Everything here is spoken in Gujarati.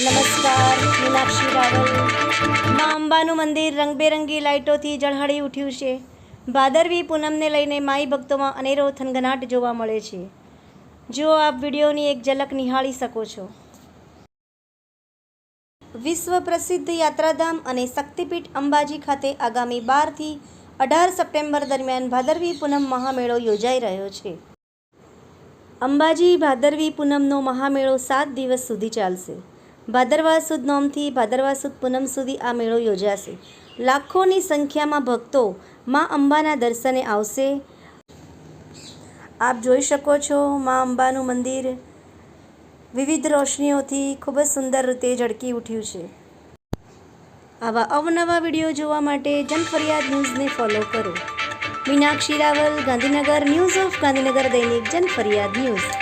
નમસ્કાર, મીનાક્ષી રાવલ. મા અંબાનું મંદિર રંગબેરંગી લાઇટોથી ઝળહળી ઉઠ્યું છે. ભાદરવી પૂનમને લઈને માઈ ભક્તોમાં અનેરો થનગનાટ જોવા મળે છે. જો આપ વિડીયોની એક ઝલક નિહાળી શકો છો. વિશ્વ પ્રસિદ્ધ યાત્રાધામ અને શક્તિપીઠ અંબાજી ખાતે આગામી બારથી અઢાર સપ્ટેમ્બર દરમિયાન ભાદરવી પૂનમ મહામેળો યોજાઈ રહ્યો છે. અંબાજી ભાદરવી પૂનમનો મહામેળો સાત દિવસ સુધી ચાલશે. ભાદરવા સુદ નોમથી ભાદરવા સુદ પૂનમ સુધી આ મેળો યોજાશે. લાખોની સંખ્યામાં ભક્તો મા અંબાના દર્શને આવશે. આપ જોઈ શકો છો મા અંબાનું મંદિર. વિવિધ રોશનીઓથી ખૂબ જ સુંદર રીતે ઝળકી ઉઠ્યું છે. આવા અવનવા વીડિયો જોવા માટે જનફરિયાદ ન્યૂઝને ફોલો કરો. મીનાક્ષી રાવલ, ગાંધીનગર, ન્યૂઝ ઓફ ગાંધીનગર દૈનિક જનફરિયાદ ન્યૂઝ.